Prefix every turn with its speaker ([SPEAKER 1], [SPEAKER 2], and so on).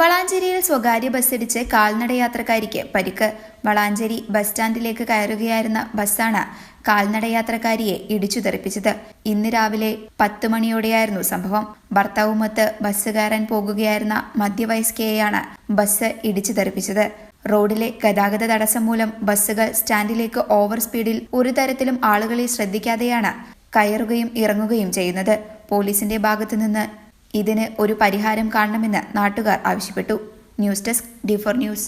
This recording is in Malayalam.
[SPEAKER 1] വളാഞ്ചേരിയിൽ സ്വകാര്യ ബസ്സിടിച്ച് കാൽനട യാത്രക്കാരിക്ക് പരിക്ക്. വളാഞ്ചേരി ബസ് സ്റ്റാൻഡിലേക്ക് കയറുകയായിരുന്ന ബസ്സാണ് കാൽനട യാത്രക്കാരിയെ ഇടിച്ചു തെറിപ്പിച്ചത്. ഇന്ന് രാവിലെ പത്ത് മണിയോടെയായിരുന്നു സംഭവം. ഭർത്താവുമൊത്ത് ബസ് കയറാൻ പോകുകയായിരുന്ന മധ്യവയസ്കയെയാണ് ബസ് ഇടിച്ചു തെറിപ്പിച്ചത്. റോഡിലെ ഗതാഗത തടസ്സം മൂലം ബസ്സുകൾ സ്റ്റാൻഡിലേക്ക് ഓവർ സ്പീഡിൽ ഒരു തരത്തിലും ആളുകളെ ശ്രദ്ധിക്കാതെയാണ് കയറുകയും ഇറങ്ങുകയും ചെയ്യുന്നത്. പോലീസിന്റെ ഭാഗത്തുനിന്ന് ഇതിന് ഒരു പരിഹാരം കാണണമെന്ന് നാട്ടുകാർ ആവശ്യപ്പെട്ടു. News desk D four news.